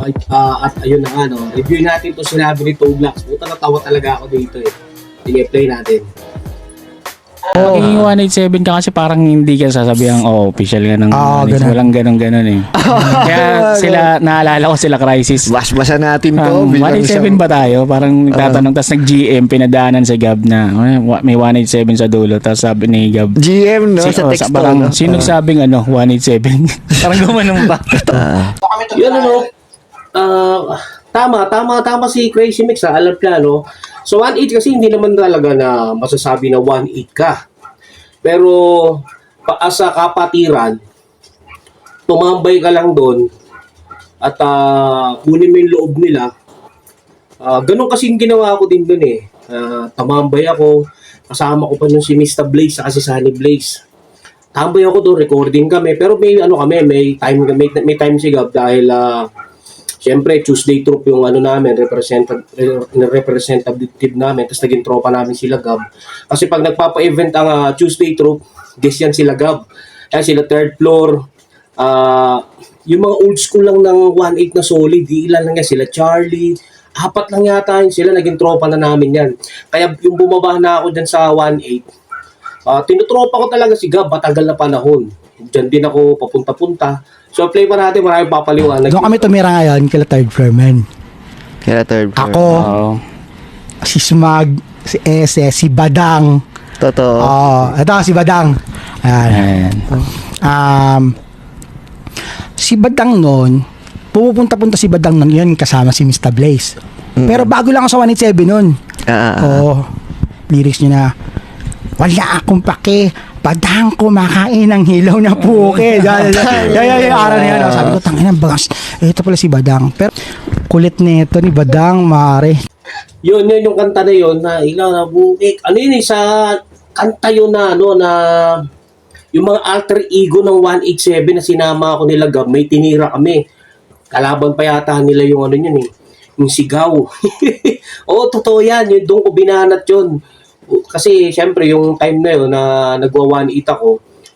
Ay, ah, at ayun na nga, no. Review natin to sinabi ni Tuglax. Puta natawa talaga ako dito eh. Sige, play natin. Oh. Magiging 187 ka kasi parang hindi ka sasabihan, oh, official ka ng Ah, Onyx. ganun. Walang ganun-ganun eh. Kaya sila, naalala ko sila Crisis. Basbasa natin to. Um, bilang 187 isang- ba tayo? Parang nagtatanong, tapos nag-GM, pinadaanan si Gab na, "Ay, wa- may 187 sa dulo. Tapos sabi ni Gab, GM, no? si- sa oh, text parang, no? sino sabing ano, 187? parang gumanong ba? Ah. Yun ano, ah, tama, tama, tama si Crazy Mix ha, alam niya, no? So 1.8 kasi hindi naman talaga na masasabi na 1.8 ka. Pero pa as a kapatiran, tumambay ka lang doon at ah, kunin mo yung loob nila. Ah, ganun kasi yung ginawa ko din doon eh. Ah, tumambay ako, kasama ko pa nun si Mr. Blaze sa si Sunny Blaze. Tambay ako doon, recording kami. Pero may ano kami, may time may, may time si Gab dahil ah, Siyempre, Tuesday troop yung ano namin, representative, representative namin, tapos naging tropa namin sila Gab. Kasi pag nagpapa-event ang ah, Tuesday troop, guess yan sila Gab. Kaya sila third floor, ah yung mga old school lang ng 1.8 na solid, ilan lang yan, sila Charlie, apat lang yata yun sila, naging tropa na namin yan. Kaya yung bumaba na ako dyan sa 1.8, Ah, tinutropa ko talaga si Gab matagal na panahon. Diyan din ako papunta-punta. So play pa natin, maraming papaliwanag. Doon kami tumira ngayon kila third floor man. Kaya third floor. Ako, Oo. si Smag, si Ese, si Badang. Totoo. Oo, ito si Badang. Ayan. Ayan. Um, si Badang noon, pumupunta-punta si Badang noon yun kasama si Mr. Blaze. Pero bago lang ako sa 187 noon. Ah, ah, ah. Oo. lyrics niya na, wala akong pake, Badang kumakain ng hilaw na puke. Yan, yan, yung araw na yan. Sabi ko, tangina, bagas. Eh, ito pala si Badang. Pero, kulit nito ni Badang, mare. Yun, yun yung kanta na yun na ilaw na bukik. Ano yun eh, sa kanta yun na ano na yung mga alter ego ng 187 na sinama ako nila Gab, may tinira kami. Kalaban pa yata nila yung ano yun eh, yung sigaw. Oo, totoo yan. Yun, doon ko binanat yun. Kasi syempre yung time na yun na nagwa 1.8 ako,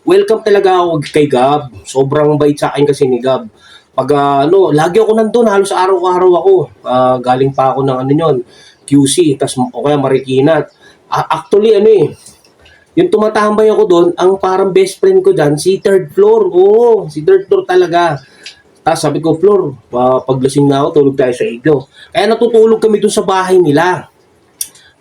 welcome talaga ako kay Gab. Sobrang bait sa akin kasi ni Gab. Pag ah, ano, lagi ako nandun, halos araw-araw ako. Ah, galing pa ako ng ano yun, QC, tas o kaya Marikina. Ah, actually, ano eh, yung tumatambay ako doon, ang parang best friend ko dyan, si third floor. Oo, si third floor talaga. Tapos sabi ko, floor, uh, paglasing na ako, tulog tayo sa iglo. Kaya natutulog kami doon sa bahay nila.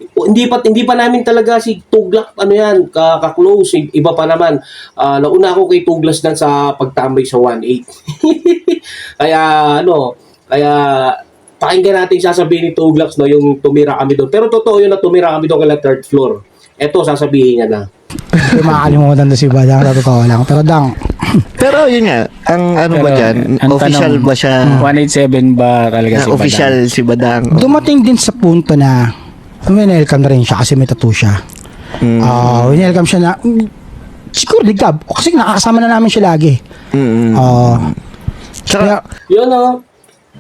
Hindi pa hindi pa namin talaga si Tuglak ano yan ka, ka-close I- iba pa naman Ah, nauna ako kay Tuglas dan sa pagtambay sa 1.8 kaya ano kaya pakinggan natin sasabihin ni Tuglax no yung tumira kami doon pero totoo yun na tumira kami doon kala third floor eto sasabihin niya na Hindi makakalimutan na si Badang, sa totoo lang. Pero Dang, Pero yun nga, ang ano ba Pero, dyan? ang Official tanong, ba siya? 187 ba talaga si official si Badang? dumating din sa punto na winelcome na rin siya kasi may tattoo siya. Mm. Ah, winelcome siya na, mm, siguro O, kasi nakakasama na namin siya lagi. Mm. Ah, kaya, yun no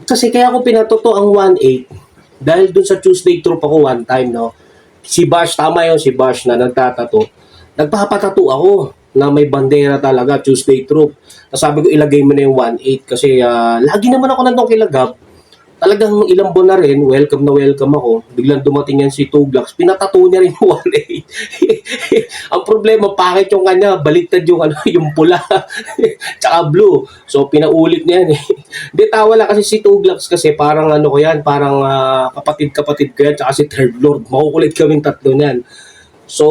kasi kaya ako pinatoto ang 1.8 dahil dun sa Tuesday troop ako one time no si Bash tama yun si Bash na nagtatato nagpapatato ako na may bandera talaga Tuesday troop sabi ko ilagay mo na yung 1.8 kasi ah, lagi naman ako nandun kay Lagab talagang ilang buwan na rin, welcome na welcome ako. Biglang dumating yan si Tuglax, pinatato niya rin yung 1.8. Ang problema, pangit yung kanya, baliktad yung, ano, yung pula, tsaka blue. So, pinaulit niya yan eh. Di tawa lang kasi si Tuglax kasi parang ano ko yan, parang ah, kapatid-kapatid ko yan, tsaka si Third Lord. Makukulit kaming tatlo niyan. So,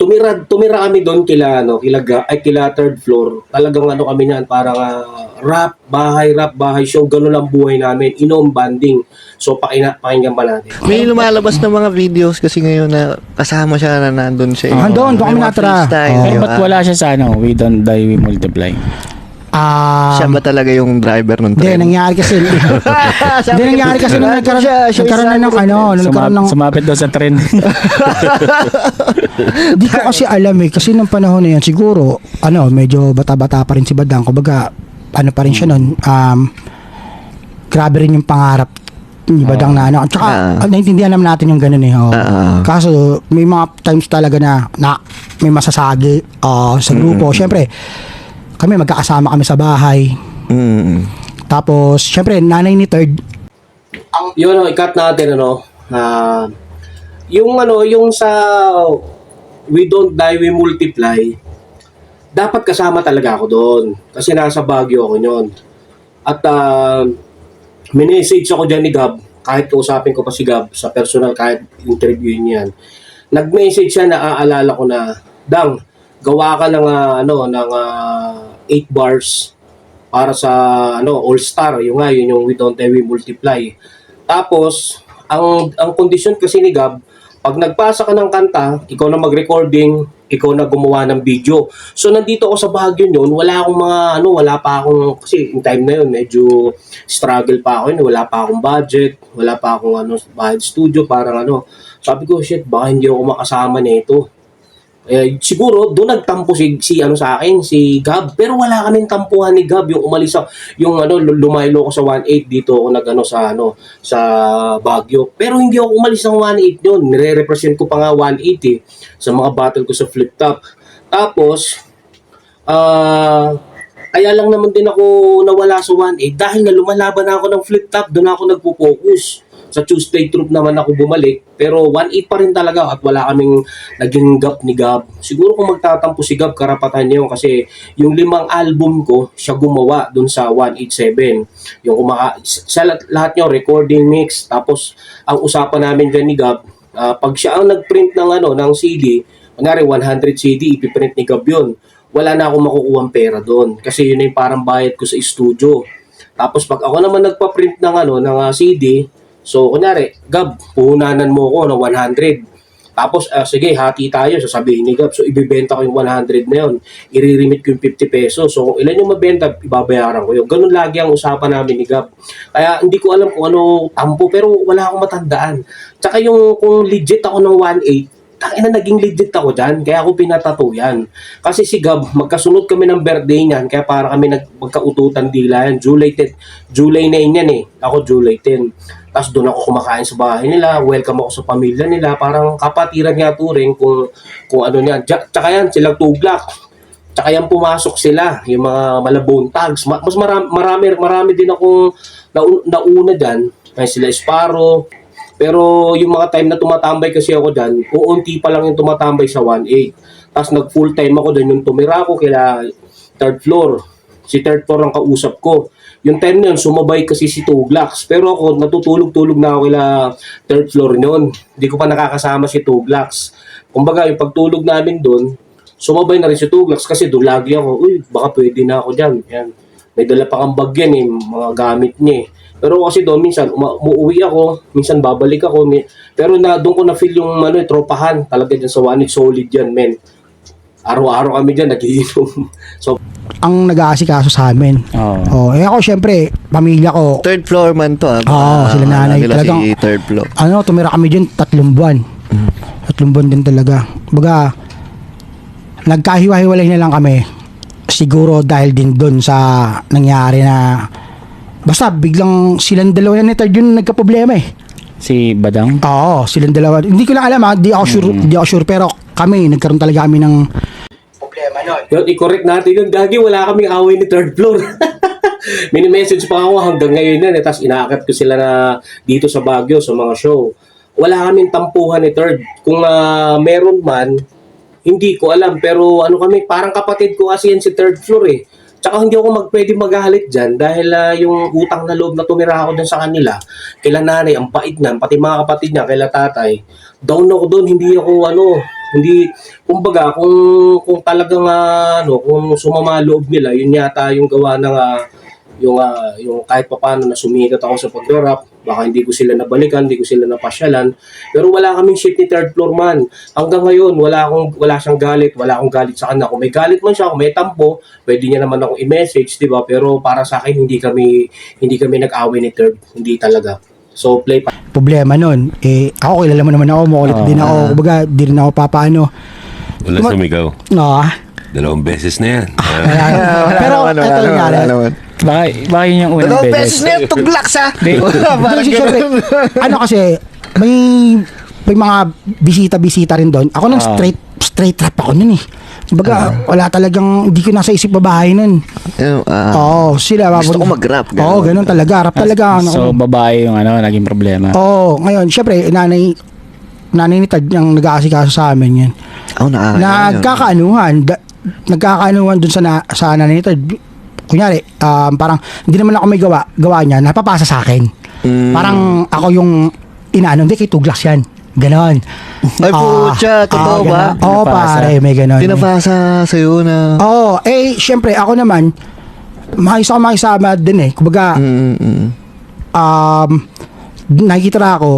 tumira tumira kami doon kila ano kila ay kila third floor talagang ano kami niyan parang ah, rap bahay rap bahay show ganun lang buhay namin inom banding so pakina pakinggan pa natin May lumalabas na mga videos kasi ngayon na kasama siya na nandun siya. Ah, doon, doon kami natira. di ba't ba? wala siya sa ano? We don't die, we multiply. Ah, Siya ba talaga yung driver ng hindi, tren? nangyari kasi, hindi nangyari kasi nung nagkaroon, nagkaroon na ng ano, nung nagkaroon ng, Sumap- sumapit daw sa trend. Di ko kasi alam eh, kasi nung panahon na yan, siguro, ano, medyo bata-bata pa rin si Badang. Kumbaga, ano pa rin siya nun, um, grabe rin yung pangarap ni Badang na ano. At saka, Ah. naintindihan naman natin yung ganun eh. oh. Ah. Kaso, may mga times talaga na, na may masasagi ah, sa grupo. Siyempre, kami magkakasama kami sa bahay. Mm. Tapos, syempre, nanay ni third, Yun, ano, ikat natin, ano, ah, yung ano, yung sa We Don't Die, We Multiply, dapat kasama talaga ako doon. Kasi nasa Baguio ako nyon. At uh, minessage ako dyan ni Gab, kahit kausapin ko pa si Gab sa personal, kahit interview niyan. Nag-message siya na aalala ko na, Dang, gawa ka ng, ah, ano, ng 8 bars para sa ano All-Star, yung nga, yun yung We Don't Die, We Multiply. Tapos, ang ang kondisyon kasi ni Gab, pag nagpasa ka ng kanta, ikaw na mag-recording, ikaw na gumawa ng video. So, nandito ako sa Baguio yun, wala akong mga, ano, wala pa akong, kasi in time na yun, medyo struggle pa ako yun, wala pa akong budget, wala pa akong, ano, bahid studio, parang ano, sabi ko, shit, baka hindi ako makasama nito. Eh, siguro doon nagtampo si, si ano sa akin, si Gab. Pero wala kaming tampuhan ni Gab yung umalis sa yung ano lumaylo ko sa 18 dito ako nagano sa ano sa Baguio. Pero hindi ako umalis ng 18 noon. Nire-represent ko pa nga 180 eh, sa mga battle ko sa flip top. Tapos ah kaya lang naman din ako nawala sa 1.8 dahil na lumalaban ako ng flip top, doon ako nagpo-focus. Sa Tuesday troop naman ako bumalik, pero 1.8 pa rin talaga at wala kaming naging gap ni Gab. Siguro kung magtatampo si Gab, karapatan niya yun kasi yung limang album ko, siya gumawa doon sa 187. Yung kumaka, sa lahat- niyo recording mix, tapos ang usapan namin dyan ni Gab, ah, pag siya ang nagprint ng ano ng CD, Kunyari, 100 CD, ipiprint ni Gab yun. Wala na akong makukuha pera doon. Kasi yun yung parang bayad ko sa studio. Tapos pag ako naman nagpa-print ng, ano, ng ah, CD, so kunyari, Gab, puhunanan mo ko ng 100. Tapos, ah, sige, hati tayo, sasabihin ni Gab. So, ibibenta ko yung 100 na yun. I-remit ko yung 50 pesos. So, ilan yung mabenta, ibabayaran ko yun. Ganun lagi ang usapan namin ni Gab. Kaya, hindi ko alam kung ano tampo, pero wala akong matandaan. Tsaka yung, kung legit ako ng 1.8, tangina naging legit ako dyan, kaya ako pinatato yan. Kasi si Gab, magkasunod kami ng birthday niyan, kaya para kami nag, magkaututan dila yan. July 10, July 9 yan eh. Ako July 10. Tapos doon ako kumakain sa bahay nila, welcome ako sa pamilya nila, parang kapatiran nga turing kung, kung ano niyan. Tsa- Tsaka yan, silang tuglak. Tsaka yan pumasok sila, yung mga malabon tags. Ma- Mas marami, marami, marami din akong nau- nauna dyan. Kaya sila Sparrow, pero yung mga time na tumatambay kasi ako dyan, uunti pa lang yung tumatambay sa 1.8. Tapos nag full time ako dyan, yung tumira ako kila third floor. Si third floor ang kausap ko. Yung time na yun, sumabay kasi si Tuglax. Pero ako, natutulog-tulog na ako kila third floor noon. Hindi ko pa nakakasama si Tuglax. Kumbaga, yung pagtulog namin doon, sumabay na rin si Tuglax kasi doon lagi ako, uy, baka pwede na ako dyan. Yan. May dala pa kang bag yan eh, mga gamit niya eh. Pero kasi doon minsan umuwi ako, minsan babalik ako, mi- pero na doon ko na feel yung ano, eh, tropahan talaga diyan sa One It solid yan, men. Araw-araw kami diyan nagiinom. so ang nag-aasikaso sa amin. Oo. Oh, eh ako syempre, pamilya ko, Third floor man to ah. Oo, sila nanay. Nila Talagang- si third floor. ano, tumira kami dyan tatlong buwan. Tatlong buwan din talaga. Baga, nagkahiwa-hiwalay na lang kami. Siguro dahil din doon sa nangyari na basta biglang silang dalawa na ni Third yung nagka-problema eh. Si Badang? Oo, silang dalawa. Hindi ko lang alam ha, di ako sure, di ako sure pero kami nagkaroon talaga kami ng problema noon. yun, i-correct natin yun. Gagi, wala kaming away ni third floor. Mini-message pa ako hanggang ngayon yan. Eh. Tapos inaakat ko sila na dito sa Baguio sa mga show. Wala kaming tampuhan ni third. Kung ah, meron man, hindi ko alam. Pero ano kami, parang kapatid ko kasi yan si third floor eh. Tsaka hindi ako mag, pwede magalit dyan dahil ah, yung utang na loob na tumira ako dyan sa kanila, kila nanay, ang pait niyan, pati mga kapatid niya, kila tatay, down ako doon, hindi ako ano, hindi, kumbaga, kung, kung talagang ah, ano, kung sumama loob nila, yun yata yung gawa ng ah, yung ah, yung kahit papaano na sumikat ako sa pagra-rap, baka hindi ko sila nabalikan, hindi ko sila napasyalan. Pero wala kaming shit ni third floor man. Hanggang ngayon, wala akong wala siyang galit, wala akong galit sa kanya. Kung may galit man siya, kung may tampo, pwede niya naman ako i-message, 'di ba? Pero para sa akin hindi kami hindi kami nag-away ni third, hindi talaga. So play pa. Problema noon, eh ako kilala mo naman ako, makulit Oo. din ako, kumbaga di rin ako papaano. Wala sumigaw. No, ah. Dalawang beses na yan. Ah, pero wala ito wala naman. Baka, baka yun yung unang Dalawang beses. beses na yan, tuglak sa. Di, Kasi syempre, ano kasi, may may mga bisita-bisita rin doon. Ako nung Ah. straight straight rap ako nun eh. Kumbaga, wala talagang, hindi ko nasa isip babae nun. Ano, ah, Oo, sila. gusto ko mag-rap. ganun. Oo, ganun talaga. Rap talaga. Ano, So, babae yung ano, naging problema. Oo, ngayon, syempre, nanay, nanay ni Tad yung nag-aasikaso sa amin yan. Ako nakakaya yun. Nagkakaanuhan, da, nagkakaanuhan dun sa, na, sa nanay. Kunyari, um, parang, hindi naman ako may gawa, gawa niya, napapasa sa akin. Mm. Parang ako yung inaano, hindi kay Tuglas yan. Ganon. Ay, Ah, putya, totoo ah, ba? ganon. Oo, Pinapasa. pare, may ganon. Pinapasa sa'yo na... Oo, eh, syempre, ako naman, makisa ako makisama din eh. Kumbaga, Mm, mm. um, nakikita na ako,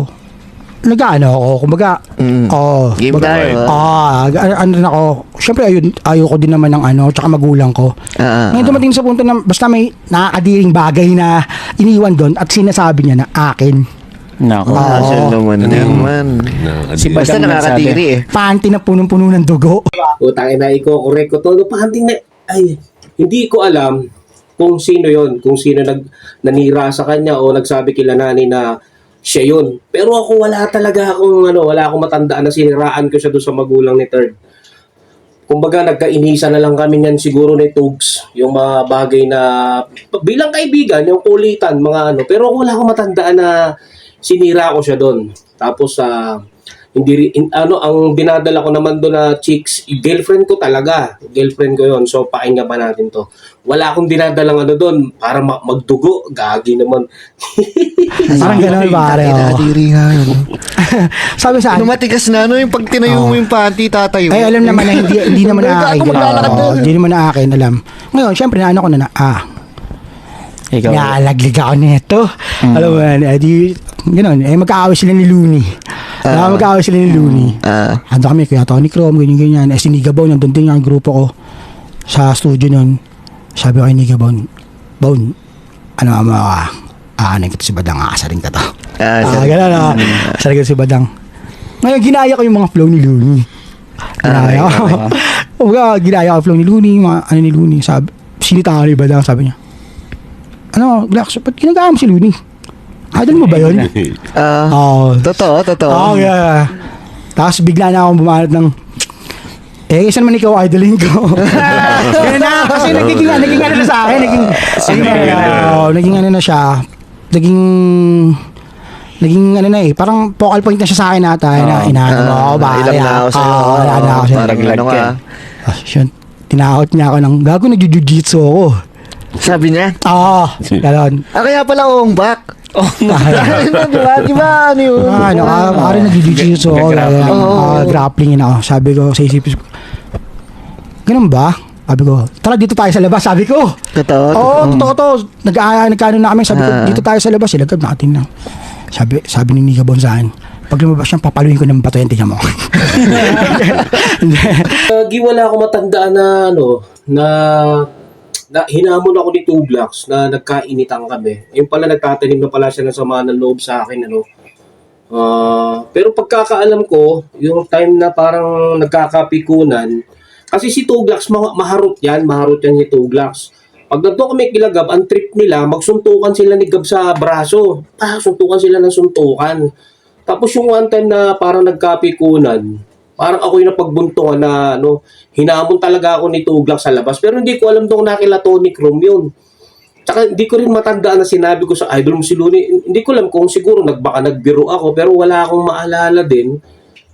nag-ano ako, kumbaga, Mm. oh, Game kumbaga, tayo, ah. ah, ano, ano ako, syempre ayun, ayoko din naman ng ano, tsaka magulang ko. Ah, ah, Ngayon dumating sa punto na basta may nakakadiring bagay na iniwan doon at sinasabi niya na akin. Nako. Ah, siya naman naman. Na, Si Basta Badang nakakadiri eh. Panty na punong-puno ng dugo. Utang ina iko correct ko to. No, pahanting na ay hindi ko alam kung sino 'yon, kung sino nag nanira sa kanya o nagsabi kila nani na siya 'yun. Pero ako wala talaga akong ano, wala akong matandaan na siniraan ko siya doon sa magulang ni Third. Kumbaga nagkainisa na lang kami niyan siguro ni Tugs, yung mga bagay na bilang kaibigan, yung kulitan, mga ano. Pero ako wala akong matandaan na sinira ko siya doon. Tapos sa hindi in, ano ang dinadala ko naman doon na chicks girlfriend ko talaga girlfriend ko yon so pakinggan pa natin to wala akong dinadalang ano doon para ma- magdugo gagi naman Parang gano'n pare. oh. Nakakadiri nga yun. Sabi sa akin, Lumatigas na ano yung pag tinayo mo yung panty, tatayo. ay alam naman na hindi, hindi naman na akin. Ako maglalakad Oo, doon. Hindi naman na akin, alam. Ngayon, syempre, na ano ko na na, ah, Ikaw. Nalaglig ako nito. Alam mo yan, eh, di, gano'n, eh, magkaaway sila ni Looney. Ah, magkaaway sila ni Looney. Ah, Ando kami, kuya Tony Chrome, ganyan, ganyan. Eh, si Nigabaw, nandun din yung grupo ko sa studio nun. Sabi ko kay Nigabaw, Bone, ano mga, ah, ano kita si Badang, aasarin ka to. ah, Ah, sorry. gano'n, ah, aasarin ka si Badang. Ngayon, ginaya ko yung mga flow ni Looney. Ginaya ko. Kumbaga, ginaya ko flow ni Looney, mga ano ni Looney. Sabi, sinita ko ni Badang, sabi niya, ano, Glax, ba't ginagaya mo si Looney? Idol mo ba yun? Ah, Oo. totoo, totoo. Oo, yeah. Tapos bigla na akong bumanat ng eh, isa naman ikaw idolin ko. Ganun na, kasi naging, naging ano na sa akin, naging, naging, ano, naging ano na siya, naging, naging ano na eh, parang focal point na siya sa akin ata, na inaano mo ako ba? Ilang na ako sa'yo. Oo, ilang na ako sa'yo. Parang Naglag ano ka. ka. Ah, yun, tinakot niya ako ng, gago nag-jujitsu ako. Sabi niya, Oo, gano'n. ah, kaya pala ombak. Oh, di ba? Di ba? Ano yun? Ah, ano, ah, pare nag-jiu-jitsu ako. Nag-grappling. kaya, ah, grappling yun ako. Sabi ko sa isip ko, ganun ba? Sabi ko, tara dito tayo sa labas, sabi ko. Totoo. Oo, totoo to. Nag, ah, nagkano na kami, sabi ko, Ah. dito tayo sa labas, ilagab natin na. Sabi, sabi ni Nika Bonsaan, pag lumabas siyang papaluin ko ng bato yan, tingnan mo. Gagi wala akong matandaan na ano na na hinamon ako ni Two na nagkainitan kami. Yung pala nagtatanim na pala siya ng sama ng loob sa akin ano. Ah, pero pagkakaalam ko, yung time na parang nagkakapikunan, kasi si Two ma- maharot yan, maharot yan si Two. Pag nandun kami kila Gab, ang trip nila, magsuntukan sila ni Gab sa braso. Ah, suntukan sila ng suntukan. Tapos yung one time na parang nagkapikunan, parang ako yung napagbuntungan na ano, hinamon talaga ako ni Tuglak sa labas. Pero hindi ko alam doon nakila Tony Chrome yun. Tsaka hindi ko rin matandaan na sinabi ko sa idol mo si Looney. Hindi ko alam kung siguro nagbaka nagbiro ako pero wala akong maalala din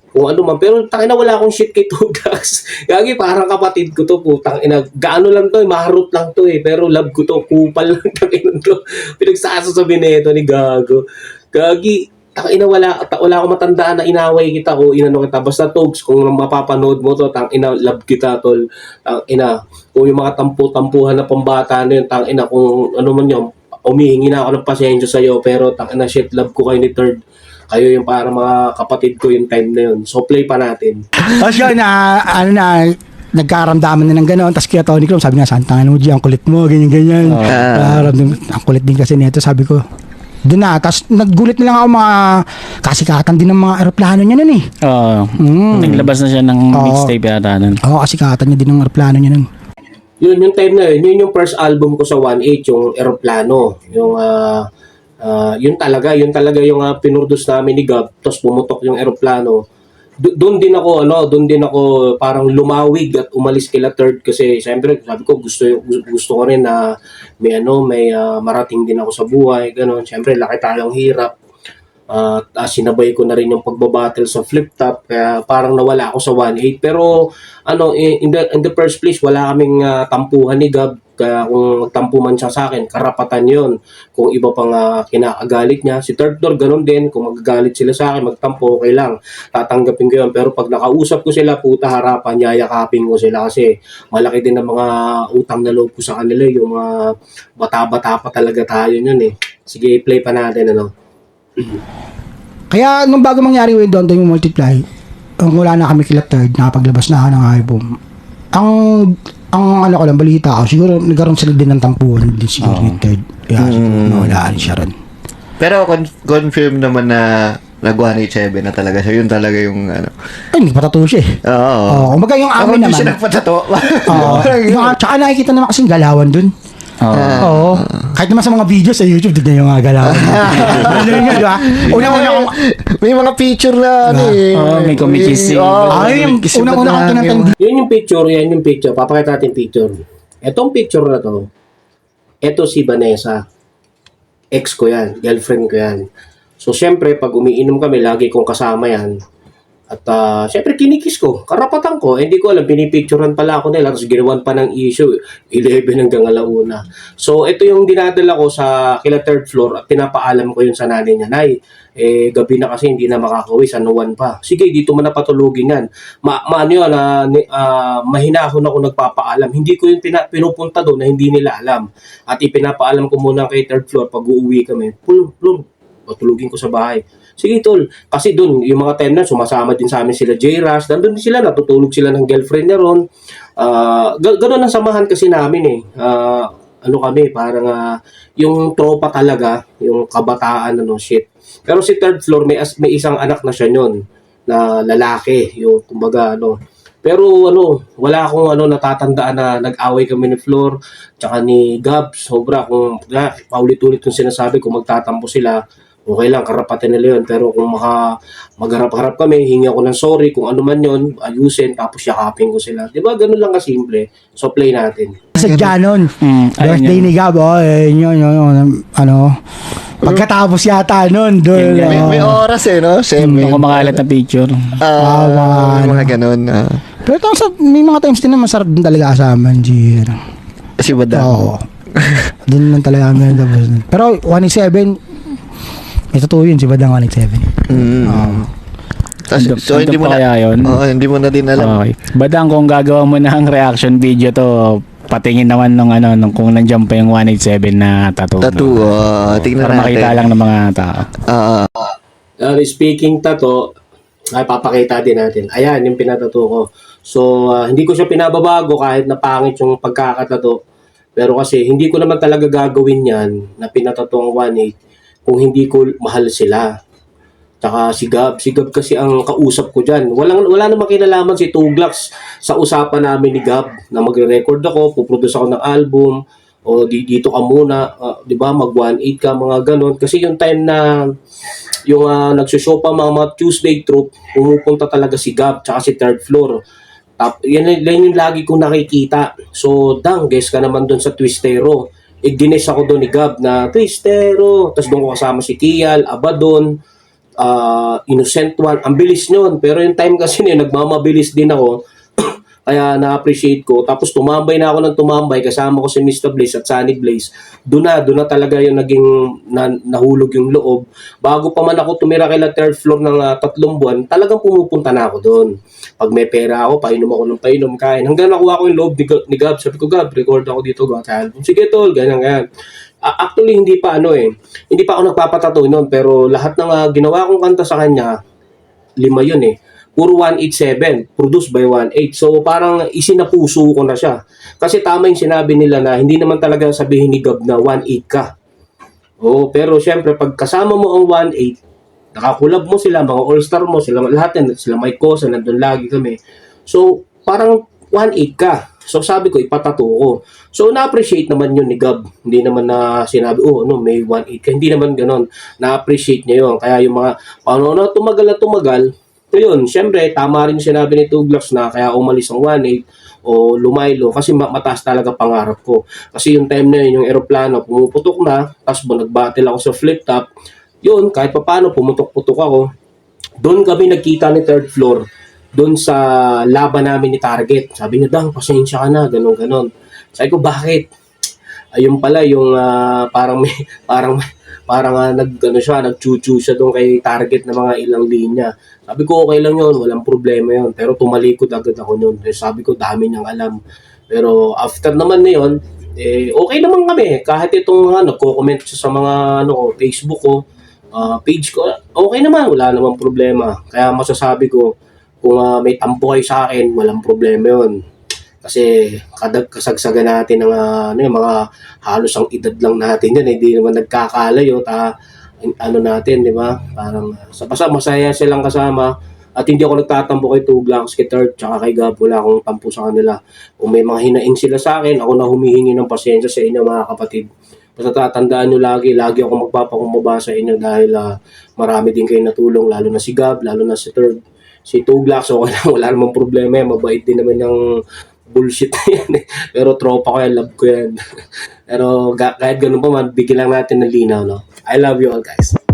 kung ano man. Pero tangina wala akong shit kay Tugas. Gagi parang kapatid ko to putang ina. Gaano lang to, eh, maharot lang to eh. Pero love ko to, kupal lang tangina to. Pinagsasasabi nito ni Gago. Gagi, tangina wala ta, wala akong matandaan na inaway kita o inano kita. Basta Tugs, kung mapapanood mo to, tangina love kita tol. Tangina, kung yung mga tampu-tampuhan na pambata na yun, tangina kung ano man yun, umihingi na ako ng pasensya sa'yo pero tangina shit love ko kayo ni Third kayo yung para mga kapatid ko yung time na yun. So play pa natin. Tapos yun, na, ano na, nagkaramdaman na ng gano'n. Tapos kaya Tony Chrome, sabi nga, santangan mo G, ang kulit mo, ganyan, ganyan. Ah. Uh, ang kulit din kasi nito, sabi ko. Doon na, tapos naggulit na lang ako mga kasikatan din ng mga aeroplano niya nun eh. Oo. Mm. Naglabas na siya ng Oo. mixtape yata nun. Oo, kasikatan niya din ng aeroplano niya nun. Yun, yung time na yun, yun yung first album ko sa 1.8, yung Aeroplano. Yung, ah, ah, yun talaga, yun talaga yung uh, pinurdos namin ni Gab, tapos pumutok yung Aeroplano. Do- doon din ako ano, doon din ako parang lumawig at umalis kila third kasi siyempre sabi ko gusto gusto ko rin na may ano, may ah, marating din ako sa buhay, ganun. Siyempre laki tayong hirap. At ah, sinabay ko na rin yung pagbabattle sa flip top kaya parang nawala ako sa 1.8 pero ano in the, in the first place wala kaming ah, tampuhan ni Gab kaya kung magtampo man siya sa akin karapatan yon kung iba pang ah, kinakagalit niya si third floor ganun din. Kung magagalit sila sa akin magtampo okay lang. Tatanggapin ko yun. Pero pag nakausap ko sila puta harapan yayakapin ko sila. Kasi malaki din ang mga utang na loob ko sa kanila yung mga bata-bata pa talaga tayo yun eh. Sige play pa natin ano? Kaya nung bago mangyari yung Don yung multiply, wala na kami kila third, nakapaglabas na ng album. Ang ang ano ko lang balita ko, siguro nagkaroon sila din ng tampuhan din siguro ni third. Kaya siguro nawala rin siya rin. Pero con- confirm naman na nag-187 na talaga siya. Yun talaga yung ano. Ay, hindi patato siya eh. Oo. Oo, kumbaga yung Ako amin naman. siya nagpatato. Oo. yung, tsaka nakikita naman kasing galawan dun. Oo. Oo. Kahit naman sa mga video sa YouTube, din yung mga galawan. ano yun di ba? Unang-una kong, may mga picture na ano eh. Oo, may kumikisi. Oo, ay, yung kumikisi unang-una kong tinatanda. talaga Yun yung picture, yan yung picture. Papakita natin picture. Etong picture na to, eto si Vanessa. Ex ko yan, girlfriend ko yan. So, syempre, pag umiinom kami, lagi kong kasama yan. At uh, syempre, kinikis ko. Karapatan ko. Eh, hindi ko alam, pinipicturean pala ako nila. Tapos ginawan pa ng issue. 11 hanggang alauna. So, ito yung dinadala ko sa kila third floor at pinapaalam ko yun sa nanay niya. Nay, eh, gabi na kasi hindi na makakauwi sa Nuwan pa. Sige, dito mo na patulugin yan. Ma, ma ano yun, ni- ah, mahinahon ako nagpapaalam. Hindi ko yung pina, pinupunta doon na hindi nila alam. At ipinapaalam ko muna kay third floor pag uuwi kami. Pul, patulugin ko sa bahay. Sige tol, kasi doon, yung mga na sumasama din sa amin sila J-Ras, nandun din sila, natutulog sila ng girlfriend niya ron. Ah, ga- ganun ang samahan kasi namin eh. Ah, ano kami, parang ah, yung tropa talaga, yung kabataan, ano, shit. Pero si third floor, may, may isang anak na siya nun, na lalaki, yung kumbaga, ano. Pero ano, wala akong ano natatandaan na nag-away kami ni Floor tsaka ni Gab. Sobra kung na, paulit-ulit yung sinasabi kung magtatampo sila, okay lang, karapatan nila yun. Pero kung maka, magharap-harap kami, hingi ako ng sorry, kung ano man yun, ayusin, tapos yakapin ko sila. Di ba? Ganun lang kasimple. So, play natin. Sa Janon. Mm, Birthday yun. ni Gab, oh, eh, yun, yun, yun, ano, pagkatapos yata nun, doon, Yun, yun. May, oh. may oras eh, no? Same. Yung kumakalat na picture. Ah, Ah, mga ganun. ah. Pero ito, sa, may mga times din na masarap din talaga kasama, Jir. si Badang. Oo. Doon lang talaga kami tapos. Pero 187, may totoo yun, si Badang 187. Mm. Tas- Andun- so, hindi mo pa na, kaya yun? Oo, hindi mo na din alam. Okay. Badang kung gagawa mo ng reaction video to, patingin naman nung ano, nung kung nandiyan pa yung 187 na tattoo. Tattoo, no? ah, tingnan Para natin. makita lang ng mga tao. Ah, Uh, speaking tato, ay papakita din natin. Ayan, yung pinatato ko. So, ah, hindi ko siya pinababago kahit na pangit yung pagkakatato. Pero kasi, hindi ko naman talaga gagawin yan na pinatato ang 1.8 kung hindi ko mahal sila. Tsaka si Gab. Si Gab kasi ang kausap ko dyan. Walang, wala namang kinalaman si Tuglax sa usapan namin ni Gab na magre-record ako, puproduce ako ng album, o di, dito ka muna, ah, di ba, mag 1.8 ka, mga ganon. Kasi yung time na yung uh, nagsushow pa mga, mga Tuesday troop, pumupunta talaga si Gab tsaka si third floor. Tap, yan, yan yung lagi kong nakikita. So, dang, guess ka naman doon sa Twistero. Igines ako doon ni Gab na Twistero. Tapos doon ko kasama si Kial, Abadon, uh, Innocent One. Ang bilis nyon. Pero yung time kasi niya, nagmamabilis din ako. Kaya na-appreciate ko. Tapos tumambay na ako ng tumambay kasama ko si Mr. Blaze at Sunny Blaze. Doon na, doon na talaga yung naging na, nahulog yung loob. Bago pa man ako tumira kay third floor ng ah, tatlong buwan, talagang pumupunta na ako doon. Pag may pera ako, painom ako ng painom, kain. Hanggang nakuha ko yung loob ni, ni Gab. Sabi ko, Gab, record ako dito, got album. Sige tol, ganyan, ganyan. Ah, actually, hindi pa ano eh. Hindi pa ako nagpapatato noon, pero lahat ng ah, ginawa kong kanta sa kanya, lima yun eh. Puro 187, produced by 18. So parang isinapuso ko na siya. Kasi tama yung sinabi nila na hindi naman talaga sabihin ni Gab na 18 ka. Oo, pero syempre pag kasama mo ang 18, nakakulab mo sila, mga all-star mo, sila lahat yan, sila Mike Cosa, nandun lagi kami. So parang 18 ka. So sabi ko, ipatato ko. So na-appreciate naman yun ni Gab. Hindi naman na sinabi, oh ano, may 18 ka. Hindi naman ganon. Na-appreciate niya yun. Kaya yung mga, paano na tumagal na tumagal, yun, syempre, tama rin sinabi ni Douglas na kaya umalis ang 1.8 o lumaylo kasi ma- mataas talaga pangarap ko. Kasi yung time na yun, yung aeroplano, pumuputok na, tapos bu- nag-battle ako sa flip top, yun, kahit pa paano, pumutok-putok ako. Doon kami nagkita ni third floor, doon sa laban namin ni Target. Sabi niya, Dang, pasensya ka na, ganun, ganun. Sabi ko, bakit? Ayun pala, yung ah, parang may, parang parang uh, nag ano siya, nagchuchu siya doon kay target na mga ilang linya. Sabi ko okay lang yun, walang problema yun. Pero tumalikod agad ako yun. Eh, sabi ko dami niyang alam. Pero after naman na yun, eh, okay naman kami. Kahit itong uh, nagko-comment siya sa mga ano ko, Facebook ko, ah, page ko, okay naman, wala namang problema. Kaya masasabi ko, kung ah, may tampo kayo sa akin, walang problema yun. Kasi kadag kasagsagan natin ng ah, ano, yung mga halos ang edad lang natin yan, hindi naman nagkakalayo ta ano natin, di ba? Parang uh, sa basta masaya silang kasama at hindi ako nagtatampo kay Tuglax, kay Turt, tsaka kay Gab, wala akong tampo sa kanila. Kung may mga hinaing sila sa akin, ako na humihingi ng pasensya sa inyo mga kapatid. Basta tatandaan nyo lagi, lagi ako magpapakumbaba sa inyo dahil ah, marami din kayo natulong, lalo na si Gab, lalo na si Turt, si Tuglax, okay lang, wala namang problema yan, mabait din naman yung bullshit na yan eh. Pero tropa ko yan, love ko yan. Pero kahit ganun pa man, bigyan lang natin ng linaw, no? I love you all guys.